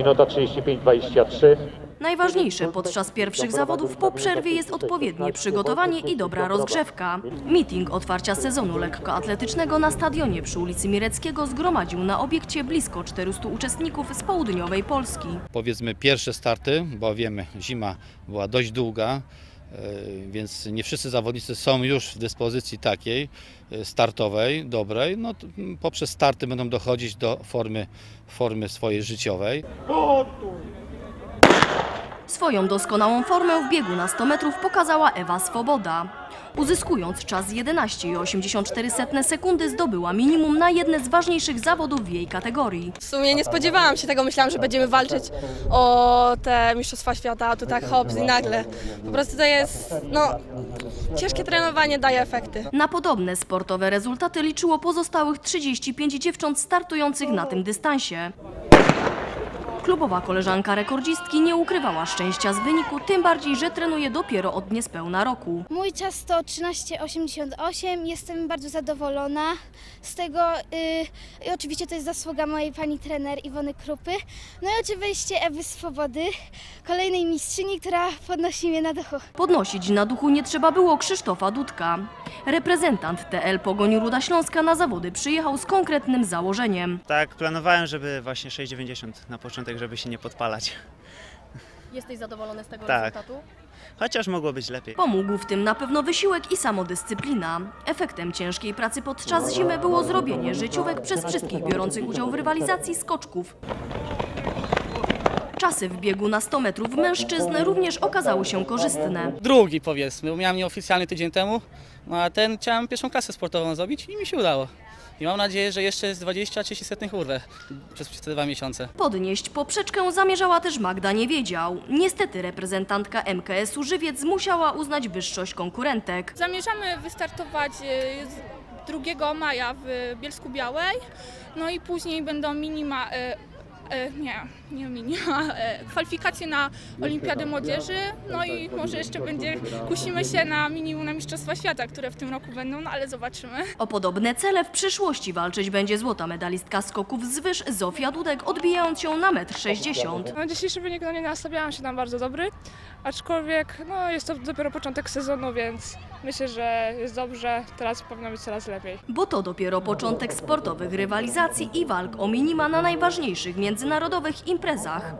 minuta 35-23. Najważniejsze podczas pierwszych zawodów po przerwie jest odpowiednie przygotowanie i dobra rozgrzewka. Meeting otwarcia sezonu lekkoatletycznego na stadionie przy ulicy Mireckiego zgromadził na obiekcie blisko 400 uczestników z południowej Polski. powiedzmy pierwsze starty, bo wiemy, zima była dość długa, więc nie wszyscy zawodnicy są już w dyspozycji takiej e, startowej, dobrej. No, poprzez starty będą dochodzić do formy, formy swojej życiowej. Swoją doskonałą formę w biegu na 100 metrów pokazała Ewa Swoboda. Uzyskując czas 11,84 sekundy zdobyła minimum na jedne z ważniejszych zawodów w jej kategorii. W sumie nie spodziewałam się tego, myślałam, że będziemy walczyć o te Mistrzostwa Świata, a tu tak hops i nagle. Po prostu to jest, no, ciężkie trenowanie daje efekty. Na podobne sportowe rezultaty liczyło pozostałych 35 dziewcząt startujących na tym dystansie. Klubowa koleżanka rekordzistki nie ukrywała szczęścia z wyniku, tym bardziej, że trenuje dopiero od niespełna roku. Mój czas to 13,88. Jestem bardzo zadowolona z tego. Yy, I oczywiście to jest zasługa mojej pani trener Iwony Krupy. No i oczywiście Ewy Swobody, kolejnej mistrzyni, która podnosi mnie na duchu. Podnosić na duchu nie trzeba było Krzysztofa Dudka. Reprezentant TL Pogoń Ruda Śląska na zawody przyjechał z konkretnym założeniem. Tak, planowałem, żeby właśnie 6,90 na początek, żeby się nie podpalać. Jesteś zadowolony z tego Tak. rezultatu? Chociaż mogło być lepiej. Pomógł w tym na pewno wysiłek i samodyscyplina. Efektem ciężkiej pracy podczas zimy było zrobienie życiówek przez wszystkich biorących udział w rywalizacji skoczków. Czasy w biegu na 100 metrów mężczyzn również okazały się korzystne. drugi powiedzmy, miałem nieoficjalny tydzień temu, no a ten chciałem pierwszą klasę sportową zrobić i mi się udało. I mam nadzieję, że jeszcze z 20-30 setnych urwę przez, te dwa miesiące. Podnieść poprzeczkę zamierzała też Magda Niewiedział. Niestety reprezentantka MKS-u Żywiec musiała uznać wyższość konkurentek. Zamierzamy wystartować e, z 2 maja w Bielsku Białej, no i później będą minima, e, nie, nie minima, e, kwalifikacje na Olimpiadę Młodzieży, no i może jeszcze będzie, kusimy się na minimum na Mistrzostwa Świata, które w tym roku będą, no ale zobaczymy. O podobne cele w przyszłości walczyć będzie złota medalistka skoków z wyż Zofia Dudek, odbijając się na 1,60 m. No, dzisiejszy wynik no, nie nastawiałam się na bardzo dobry, aczkolwiek no, jest to dopiero początek sezonu, więc myślę, że jest dobrze, teraz powinno być coraz lepiej. Bo to dopiero początek sportowych rywalizacji i walk o minima na najważniejszych międzynarodowych imprezach.